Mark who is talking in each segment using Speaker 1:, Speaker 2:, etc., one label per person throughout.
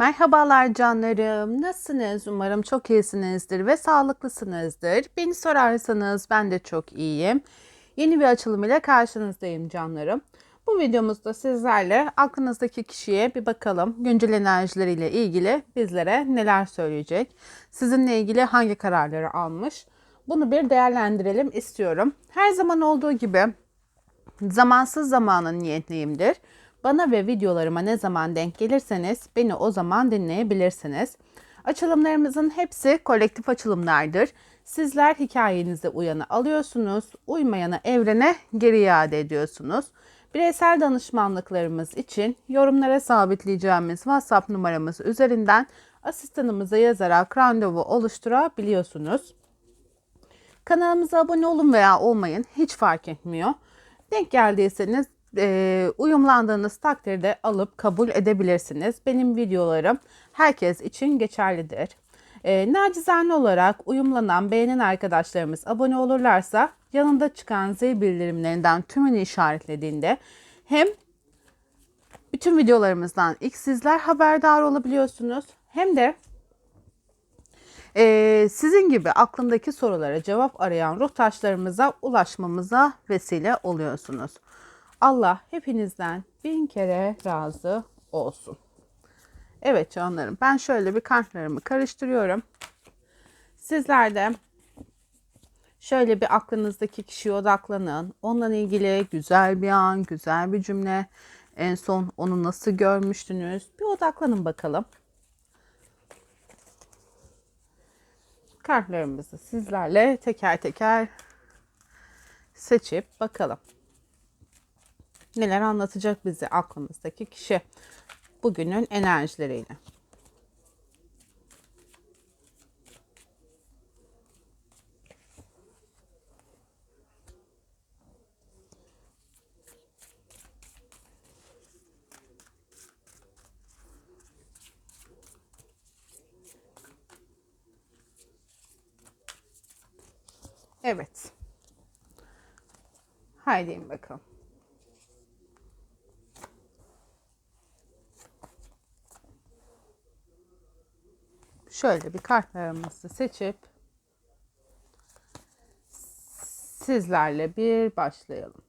Speaker 1: Merhabalar canlarım. Nasılsınız? Umarım çok iyisinizdir ve sağlıklısınızdır. Beni sorarsanız ben de çok iyiyim. Yeni bir açılım ile karşınızdayım canlarım. Bu videomuzda sizlerle aklınızdaki kişiye bir bakalım. Güncel enerjileriyle ilgili bizlere neler söyleyecek? Sizinle ilgili hangi kararları almış? Bunu bir değerlendirelim istiyorum. Her zaman olduğu gibi Zamansız zamanın niyetliyimdir. Bana ve videolarıma ne zaman denk gelirseniz beni o zaman dinleyebilirsiniz. Açılımlarımızın hepsi kolektif açılımlardır. Sizler hikayenize uyanı alıyorsunuz, uymayanı evrene geri iade ediyorsunuz. Bireysel danışmanlıklarımız için yorumlara sabitleyeceğimiz WhatsApp numaramız üzerinden asistanımıza yazarak randevu oluşturabiliyorsunuz. Kanalımıza abone olun veya olmayın hiç fark etmiyor. Denk geldiyseniz e, uyumlandığınız takdirde alıp kabul edebilirsiniz. Benim videolarım herkes için geçerlidir. E, nacizane olarak uyumlanan, beğenen arkadaşlarımız abone olurlarsa yanında çıkan zil bildirimlerinden tümünü işaretlediğinde hem bütün videolarımızdan ilk sizler haberdar olabiliyorsunuz hem de ee, sizin gibi aklındaki sorulara cevap arayan ruh taşlarımıza ulaşmamıza vesile oluyorsunuz. Allah hepinizden bin kere razı olsun. Evet canlarım ben şöyle bir kartlarımı karıştırıyorum. Sizler de şöyle bir aklınızdaki kişiye odaklanın. Onunla ilgili güzel bir an, güzel bir cümle. En son onu nasıl görmüştünüz? Bir odaklanın bakalım. kartlarımızı sizlerle teker teker seçip bakalım. Neler anlatacak bize aklımızdaki kişi bugünün enerjileriyle. Evet. Haydi bakalım. Şöyle bir kartlarımızı seçip sizlerle bir başlayalım.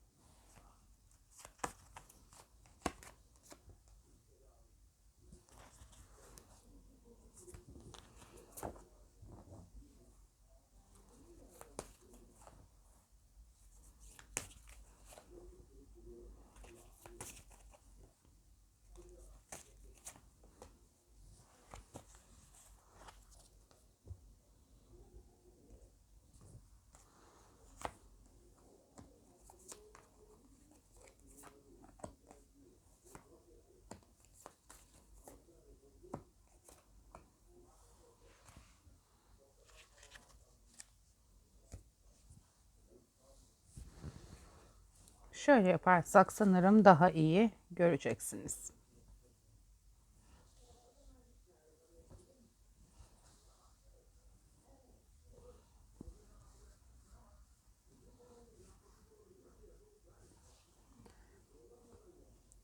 Speaker 1: Şöyle yaparsak sanırım daha iyi göreceksiniz.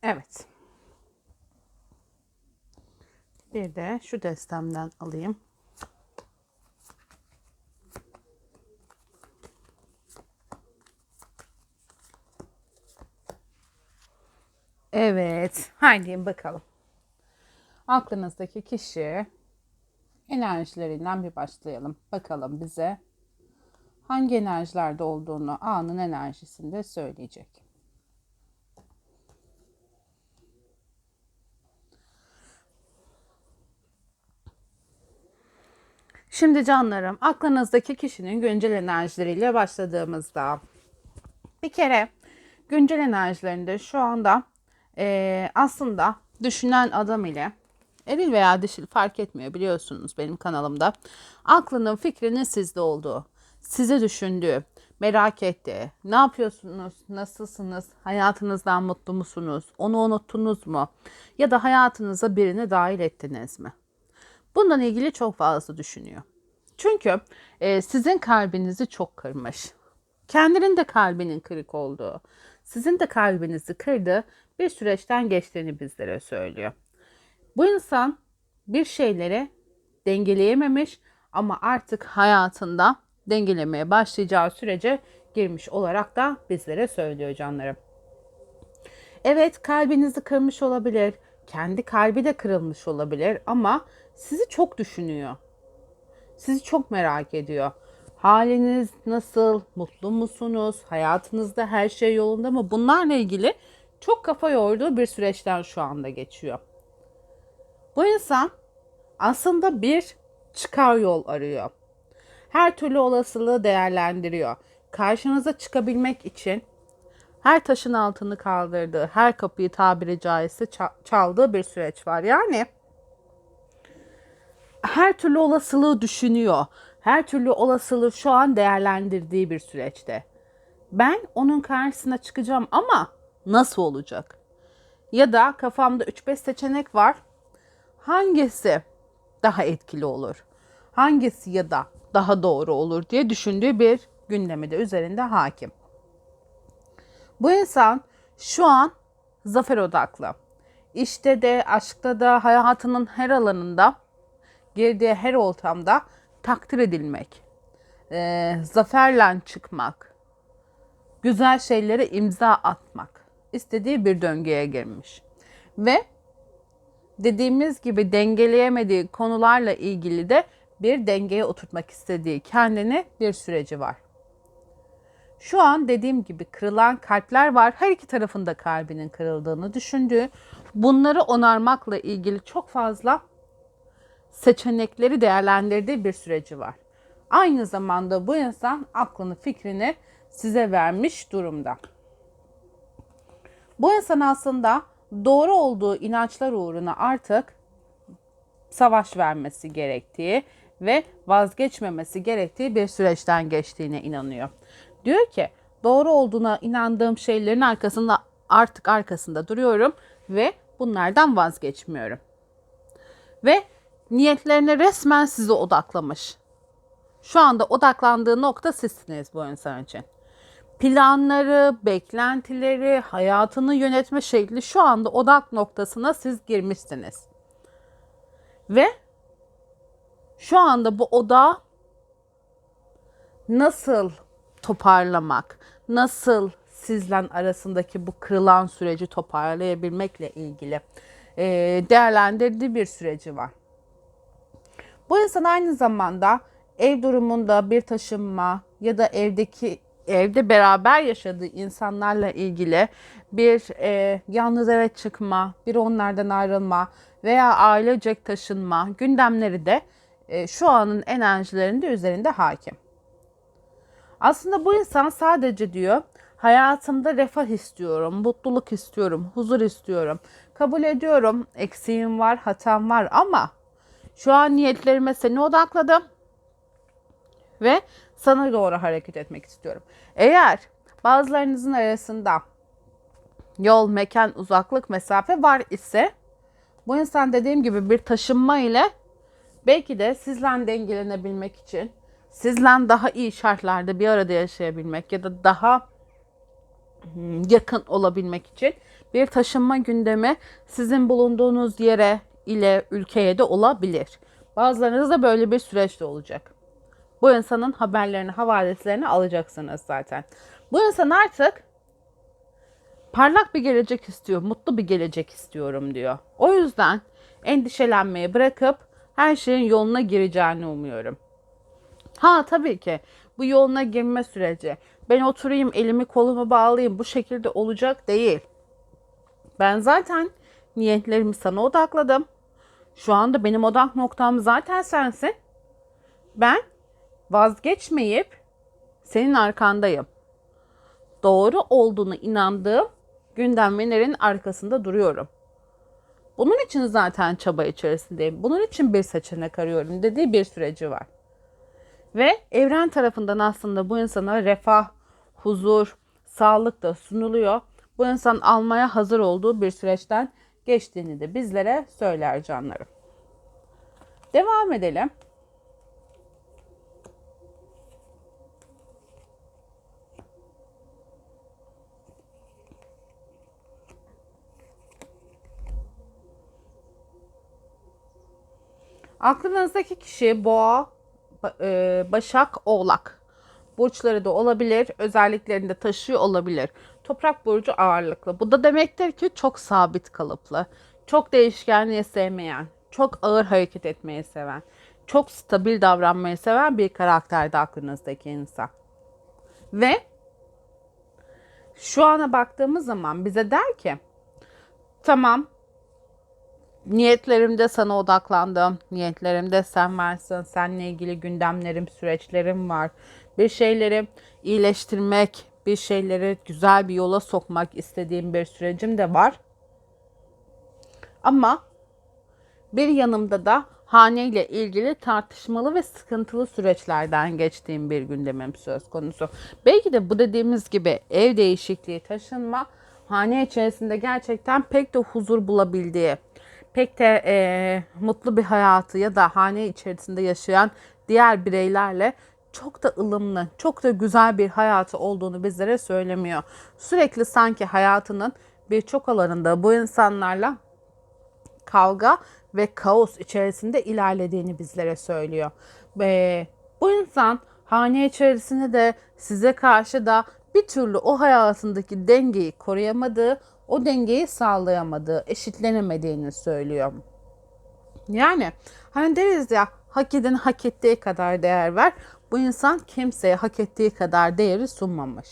Speaker 1: Evet. Bir de şu destemden alayım. Evet. Haydi bakalım. Aklınızdaki kişi enerjilerinden bir başlayalım. Bakalım bize hangi enerjilerde olduğunu anın enerjisinde söyleyecek. Şimdi canlarım aklınızdaki kişinin güncel enerjileriyle başladığımızda bir kere güncel enerjilerinde şu anda e, aslında düşünen adam ile eril veya dişil fark etmiyor biliyorsunuz benim kanalımda. Aklının fikrinin sizde olduğu, sizi düşündüğü, merak ettiği, ne yapıyorsunuz, nasılsınız, hayatınızdan mutlu musunuz, onu unuttunuz mu ya da hayatınıza birini dahil ettiniz mi? Bundan ilgili çok fazla düşünüyor. Çünkü e, sizin kalbinizi çok kırmış. Kendinin de kalbinin kırık olduğu, sizin de kalbinizi kırdı bir süreçten geçtiğini bizlere söylüyor. Bu insan bir şeyleri dengeleyememiş ama artık hayatında dengelemeye başlayacağı sürece girmiş olarak da bizlere söylüyor canlarım. Evet kalbinizi kırmış olabilir. Kendi kalbi de kırılmış olabilir ama sizi çok düşünüyor. Sizi çok merak ediyor. Haliniz nasıl? Mutlu musunuz? Hayatınızda her şey yolunda mı? Bunlarla ilgili çok kafa yorduğu bir süreçten şu anda geçiyor. Bu insan aslında bir çıkar yol arıyor. Her türlü olasılığı değerlendiriyor. Karşınıza çıkabilmek için her taşın altını kaldırdığı, her kapıyı tabiri caizse çaldığı bir süreç var. Yani her türlü olasılığı düşünüyor. Her türlü olasılığı şu an değerlendirdiği bir süreçte. Ben onun karşısına çıkacağım ama nasıl olacak? Ya da kafamda 3-5 seçenek var. Hangisi daha etkili olur? Hangisi ya da daha doğru olur diye düşündüğü bir gündemi de üzerinde hakim. Bu insan şu an zafer odaklı. İşte de, aşkta da, hayatının her alanında, girdiği her ortamda takdir edilmek, e, zaferle çıkmak, güzel şeylere imza atmak istediği bir döngüye girmiş. Ve dediğimiz gibi dengeleyemediği konularla ilgili de bir dengeye oturtmak istediği kendini bir süreci var. Şu an dediğim gibi kırılan kalpler var. Her iki tarafında kalbinin kırıldığını düşündüğü, bunları onarmakla ilgili çok fazla seçenekleri değerlendirdiği bir süreci var. Aynı zamanda bu insan aklını, fikrini size vermiş durumda. Bu insan aslında doğru olduğu inançlar uğruna artık savaş vermesi gerektiği ve vazgeçmemesi gerektiği bir süreçten geçtiğine inanıyor. Diyor ki doğru olduğuna inandığım şeylerin arkasında artık arkasında duruyorum ve bunlardan vazgeçmiyorum. Ve niyetlerine resmen size odaklamış. Şu anda odaklandığı nokta sizsiniz bu insan için. Planları, beklentileri, hayatını yönetme şekli şu anda odak noktasına siz girmişsiniz. Ve şu anda bu oda nasıl toparlamak, nasıl sizle arasındaki bu kırılan süreci toparlayabilmekle ilgili değerlendirdiği bir süreci var. Bu insan aynı zamanda ev durumunda bir taşınma ya da evdeki evde beraber yaşadığı insanlarla ilgili bir e, yalnız eve çıkma, bir onlardan ayrılma veya ailecek taşınma gündemleri de e, şu anın enerjilerinde üzerinde hakim. Aslında bu insan sadece diyor hayatımda refah istiyorum, mutluluk istiyorum, huzur istiyorum. Kabul ediyorum eksiğim var, hatam var ama şu an niyetlerime seni odakladım ve sana doğru hareket etmek istiyorum. Eğer bazılarınızın arasında yol, mekan, uzaklık, mesafe var ise bu insan dediğim gibi bir taşınma ile belki de sizle dengelenebilmek için sizle daha iyi şartlarda bir arada yaşayabilmek ya da daha hmm, yakın olabilmek için bir taşınma gündemi sizin bulunduğunuz yere ile ülkeye de olabilir. Bazılarınızda böyle bir süreç de olacak. Bu insanın haberlerini, havaleslerini alacaksınız zaten. Bu insan artık parlak bir gelecek istiyor, mutlu bir gelecek istiyorum diyor. O yüzden endişelenmeyi bırakıp her şeyin yoluna gireceğini umuyorum. Ha tabii ki bu yoluna girme süreci. Ben oturayım elimi kolumu bağlayayım bu şekilde olacak değil. Ben zaten niyetlerimi sana odakladım. Şu anda benim odak noktam zaten sensin. Ben vazgeçmeyip senin arkandayım. Doğru olduğunu inandığım gündemlerin arkasında duruyorum. Bunun için zaten çaba içerisindeyim. Bunun için bir seçenek arıyorum dediği bir süreci var. Ve evren tarafından aslında bu insana refah, huzur, sağlık da sunuluyor. Bu insan almaya hazır olduğu bir süreçten geçtiğini de bizlere söyler canlarım. Devam edelim. Aklınızdaki kişi boğa, e, başak, oğlak. Burçları da olabilir, özelliklerini de taşıyor olabilir. Toprak burcu ağırlıklı. Bu da demektir ki çok sabit kalıplı, çok değişkenliği sevmeyen, çok ağır hareket etmeyi seven, çok stabil davranmayı seven bir karakterde aklınızdaki insan. Ve şu ana baktığımız zaman bize der ki tamam niyetlerimde sana odaklandım. Niyetlerimde sen varsın. Seninle ilgili gündemlerim, süreçlerim var. Bir şeyleri iyileştirmek, bir şeyleri güzel bir yola sokmak istediğim bir sürecim de var. Ama bir yanımda da haneyle ilgili tartışmalı ve sıkıntılı süreçlerden geçtiğim bir gündemim söz konusu. Belki de bu dediğimiz gibi ev değişikliği, taşınma hane içerisinde gerçekten pek de huzur bulabildiği, pek de e, mutlu bir hayatı ya da hane içerisinde yaşayan diğer bireylerle çok da ılımlı, çok da güzel bir hayatı olduğunu bizlere söylemiyor. Sürekli sanki hayatının birçok alanında bu insanlarla kavga ve kaos içerisinde ilerlediğini bizlere söylüyor. Ve bu insan hane içerisinde de size karşı da bir türlü o hayatındaki dengeyi koruyamadığı, o dengeyi sağlayamadığı, eşitlenemediğini söylüyor. Yani hani deriz ya hak eden hak ettiği kadar değer ver. Bu insan kimseye hak ettiği kadar değeri sunmamış.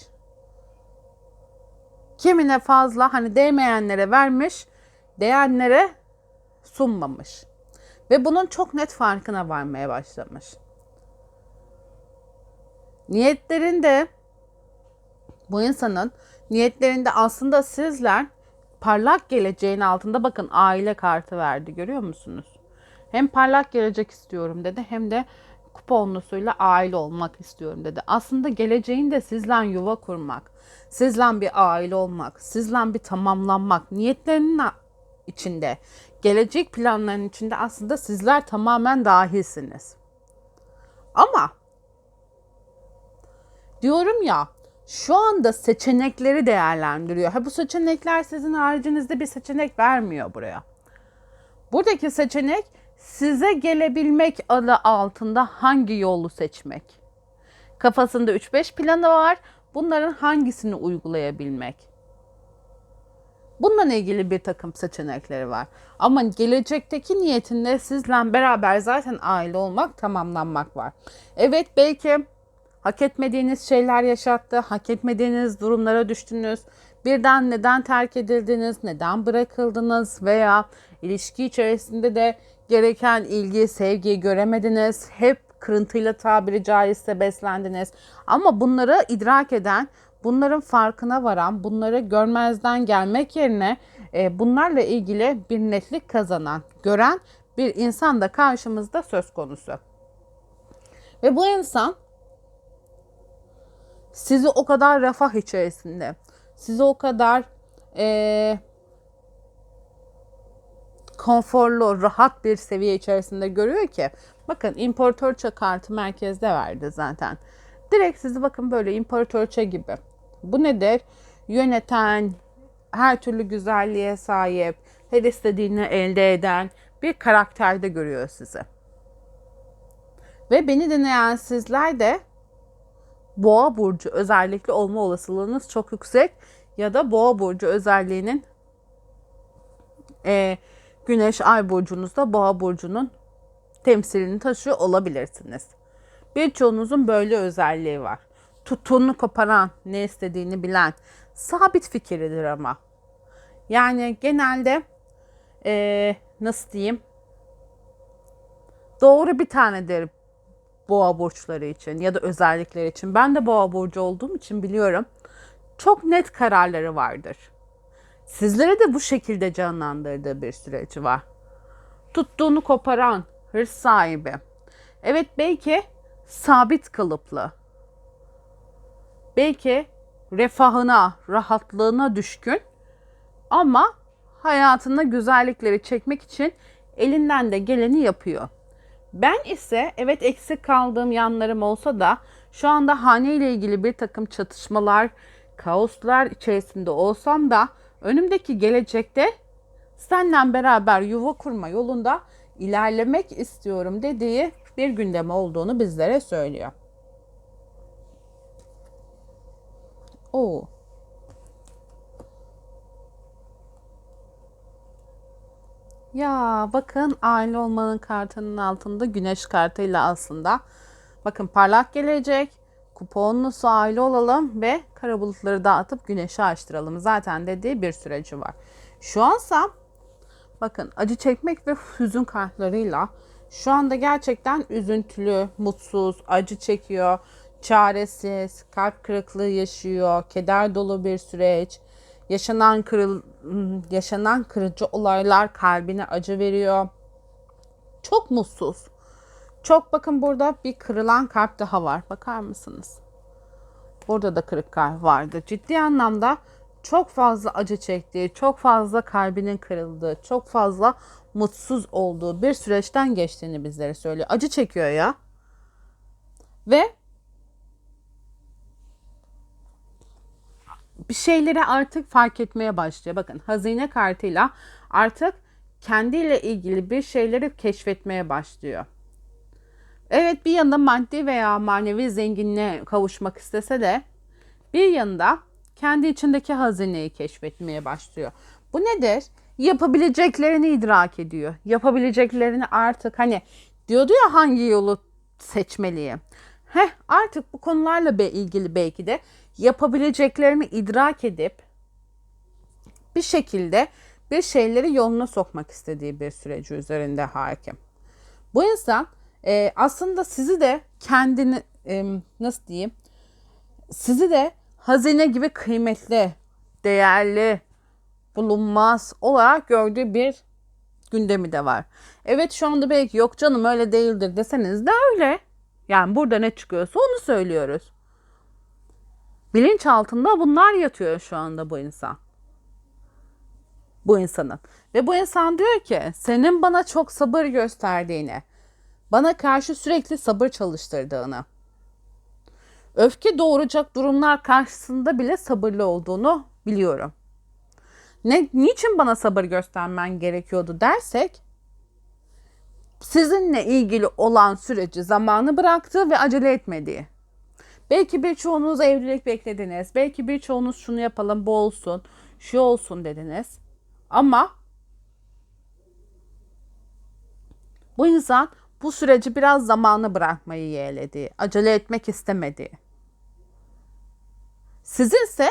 Speaker 1: Kimine fazla hani değmeyenlere vermiş, değenlere sunmamış. Ve bunun çok net farkına varmaya başlamış. Niyetlerinde bu insanın niyetlerinde aslında sizler parlak geleceğin altında bakın aile kartı verdi görüyor musunuz? Hem parlak gelecek istiyorum dedi hem de kuponlusuyla aile olmak istiyorum dedi. Aslında geleceğin de sizle yuva kurmak, sizle bir aile olmak, sizle bir tamamlanmak, niyetlerinin içinde, gelecek planların içinde aslında sizler tamamen dahilsiniz. Ama diyorum ya şu anda seçenekleri değerlendiriyor. Ha bu seçenekler sizin haricinizde bir seçenek vermiyor buraya. Buradaki seçenek size gelebilmek adı altında hangi yolu seçmek. Kafasında 3-5 planı var. Bunların hangisini uygulayabilmek. Bununla ilgili bir takım seçenekleri var. Ama gelecekteki niyetinde sizle beraber zaten aile olmak, tamamlanmak var. Evet belki hak etmediğiniz şeyler yaşattı, hak etmediğiniz durumlara düştünüz. Birden neden terk edildiniz, neden bırakıldınız veya ilişki içerisinde de gereken ilgi, sevgiyi göremediniz. Hep kırıntıyla tabiri caizse beslendiniz. Ama bunları idrak eden, bunların farkına varan, bunları görmezden gelmek yerine e, bunlarla ilgili bir netlik kazanan, gören bir insan da karşımızda söz konusu. Ve bu insan sizi o kadar refah içerisinde, sizi o kadar e, konforlu, rahat bir seviye içerisinde görüyor ki. Bakın imparatorça kartı merkezde verdi zaten. Direkt sizi bakın böyle imparatorça gibi. Bu nedir? Yöneten, her türlü güzelliğe sahip, her istediğini elde eden bir karakterde görüyor sizi. Ve beni dinleyen sizler de boğa burcu özellikle olma olasılığınız çok yüksek ya da boğa burcu özelliğinin e, güneş ay burcunuzda boğa burcunun temsilini taşıyor olabilirsiniz. Birçoğunuzun böyle özelliği var. Tuttuğunu koparan, ne istediğini bilen, sabit fikirlidir ama. Yani genelde e, nasıl diyeyim doğru bir tanedir boğa burçları için ya da özellikleri için. Ben de boğa burcu olduğum için biliyorum. Çok net kararları vardır. Sizlere de bu şekilde canlandırdığı bir süreci var. Tuttuğunu koparan, hırs sahibi. Evet belki sabit kalıplı. Belki refahına, rahatlığına düşkün ama hayatında güzellikleri çekmek için elinden de geleni yapıyor. Ben ise evet eksik kaldığım yanlarım olsa da şu anda hane ile ilgili bir takım çatışmalar, kaoslar içerisinde olsam da önümdeki gelecekte senden beraber yuva kurma yolunda ilerlemek istiyorum dediği bir gündem olduğunu bizlere söylüyor. Oo. Ya bakın aile olmanın kartının altında güneş kartıyla aslında. Bakın parlak gelecek. Kuponlusu aile olalım ve kara bulutları dağıtıp güneşi açtıralım. Zaten dediği bir süreci var. Şu ansa bakın acı çekmek ve hüzün kartlarıyla şu anda gerçekten üzüntülü, mutsuz, acı çekiyor, çaresiz, kalp kırıklığı yaşıyor, keder dolu bir süreç. Yaşanan kırıl yaşanan kırıcı olaylar kalbine acı veriyor. Çok mutsuz. Çok bakın burada bir kırılan kalp daha var. Bakar mısınız? Burada da kırık kalp vardı. Ciddi anlamda çok fazla acı çektiği, çok fazla kalbinin kırıldığı, çok fazla mutsuz olduğu bir süreçten geçtiğini bizlere söylüyor. Acı çekiyor ya. Ve bir şeyleri artık fark etmeye başlıyor. Bakın hazine kartıyla artık kendiyle ilgili bir şeyleri keşfetmeye başlıyor. Evet bir yanında maddi veya manevi zenginliğe kavuşmak istese de bir yanında kendi içindeki hazineyi keşfetmeye başlıyor. Bu nedir? Yapabileceklerini idrak ediyor. Yapabileceklerini artık hani diyordu ya hangi yolu seçmeliyim. Heh artık bu konularla ilgili belki de yapabileceklerini idrak edip bir şekilde bir şeyleri yoluna sokmak istediği bir süreci üzerinde hakim. Bu insan e, aslında sizi de kendini e, nasıl diyeyim sizi de hazine gibi kıymetli, değerli, bulunmaz olarak gördüğü bir gündemi de var. Evet şu anda belki yok canım öyle değildir deseniz de öyle. Yani burada ne çıkıyorsa onu söylüyoruz. Bilinç altında bunlar yatıyor şu anda bu insan. Bu insanın. Ve bu insan diyor ki senin bana çok sabır gösterdiğini, bana karşı sürekli sabır çalıştırdığını, öfke doğuracak durumlar karşısında bile sabırlı olduğunu biliyorum. Ne, niçin bana sabır göstermen gerekiyordu dersek, sizinle ilgili olan süreci zamanı bıraktı ve acele etmediği. Belki birçoğunuz evlilik beklediniz. Belki birçoğunuz şunu yapalım, bu olsun, şu olsun dediniz. Ama bu insan bu süreci biraz zamanı bırakmayı yeğledi. Acele etmek istemedi. Sizinse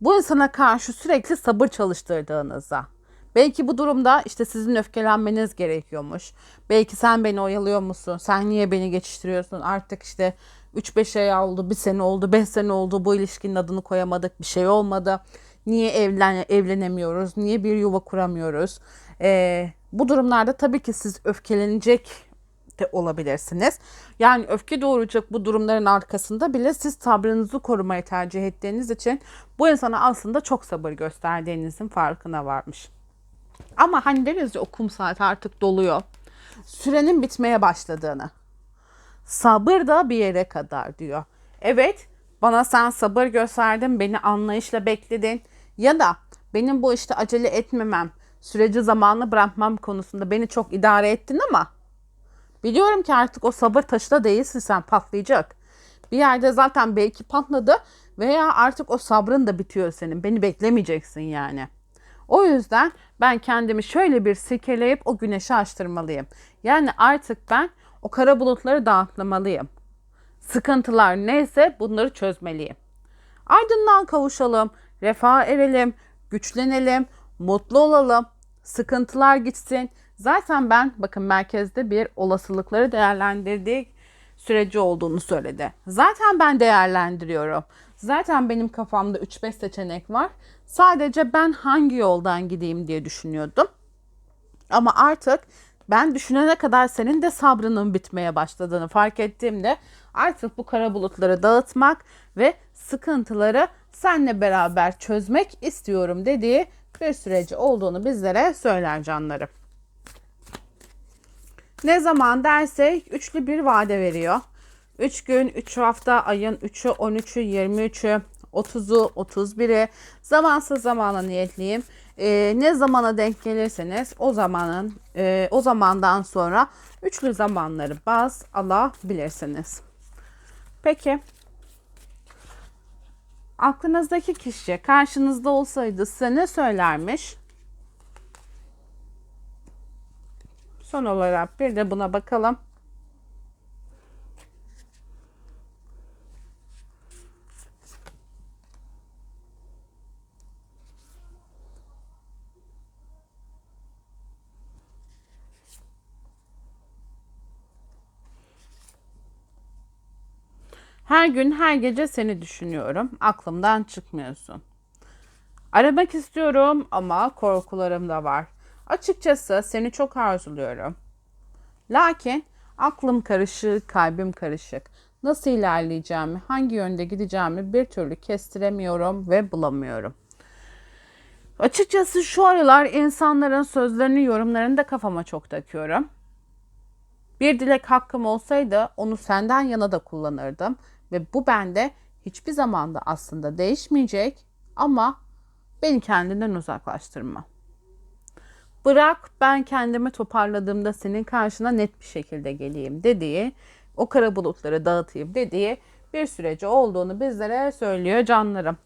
Speaker 1: bu insana karşı sürekli sabır çalıştırdığınızda. Belki bu durumda işte sizin öfkelenmeniz gerekiyormuş. Belki sen beni oyalıyor musun? Sen niye beni geçiştiriyorsun? Artık işte 3-5 ay oldu, bir sene oldu, 5 sene oldu. Bu ilişkinin adını koyamadık. Bir şey olmadı. Niye evlen evlenemiyoruz? Niye bir yuva kuramıyoruz? Ee, bu durumlarda tabii ki siz öfkelenecek de olabilirsiniz. Yani öfke doğuracak bu durumların arkasında bile siz sabrınızı korumayı tercih ettiğiniz için bu insana aslında çok sabır gösterdiğinizin farkına varmış. Ama hani deriz ya okum saati artık doluyor. Sürenin bitmeye başladığını. Sabır da bir yere kadar diyor. Evet bana sen sabır gösterdin, beni anlayışla bekledin ya da benim bu işte acele etmemem, süreci zamanlı bırakmam konusunda beni çok idare ettin ama biliyorum ki artık o sabır taşı da değilsin sen patlayacak. Bir yerde zaten belki patladı veya artık o sabrın da bitiyor senin. Beni beklemeyeceksin yani. O yüzden ben kendimi şöyle bir silkeleyip o güneşi açtırmalıyım. Yani artık ben o kara bulutları dağıtmalıyım. Sıkıntılar neyse bunları çözmeliyim. Aydınlığa kavuşalım, refaha erelim, güçlenelim, mutlu olalım, sıkıntılar gitsin. Zaten ben bakın merkezde bir olasılıkları değerlendirdiği süreci olduğunu söyledi. Zaten ben değerlendiriyorum. Zaten benim kafamda 3-5 seçenek var. Sadece ben hangi yoldan gideyim diye düşünüyordum. Ama artık ben düşünene kadar senin de sabrının bitmeye başladığını fark ettiğimde artık bu kara bulutları dağıtmak ve sıkıntıları senle beraber çözmek istiyorum dediği bir süreci olduğunu bizlere söyler canlarım. Ne zaman dersek üçlü bir vade veriyor. 3 gün, 3 hafta, ayın 3'ü, 13'ü, 23'ü, 30'u, 31'i zamansız zamana niyetliyim. e, ne zamana denk gelirseniz o zamanın e, o zamandan sonra üçlü zamanları baz alabilirsiniz. Peki aklınızdaki kişi karşınızda olsaydı size ne söylermiş? Son olarak bir de buna bakalım. Her gün her gece seni düşünüyorum. Aklımdan çıkmıyorsun. Aramak istiyorum ama korkularım da var. Açıkçası seni çok arzuluyorum. Lakin aklım karışık, kalbim karışık. Nasıl ilerleyeceğimi, hangi yönde gideceğimi bir türlü kestiremiyorum ve bulamıyorum. Açıkçası şu aralar insanların sözlerini, yorumlarını da kafama çok takıyorum. Bir dilek hakkım olsaydı onu senden yana da kullanırdım ve bu bende hiçbir zamanda aslında değişmeyecek ama beni kendinden uzaklaştırma. Bırak ben kendimi toparladığımda senin karşına net bir şekilde geleyim dediği, o kara bulutları dağıtayım dediği bir süreci olduğunu bizlere söylüyor canlarım.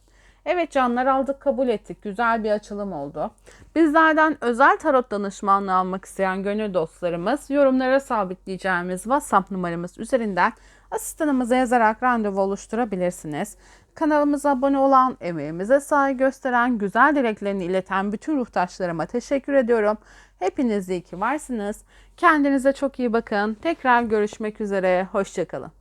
Speaker 1: Evet canlar aldık kabul ettik. Güzel bir açılım oldu. Bizlerden özel tarot danışmanlığı almak isteyen gönül dostlarımız yorumlara sabitleyeceğimiz WhatsApp numaramız üzerinden asistanımıza yazarak randevu oluşturabilirsiniz. Kanalımıza abone olan, emeğimize saygı gösteren, güzel dileklerini ileten bütün ruhtaşlarıma teşekkür ediyorum. Hepiniz iyi ki varsınız. Kendinize çok iyi bakın. Tekrar görüşmek üzere. Hoşçakalın.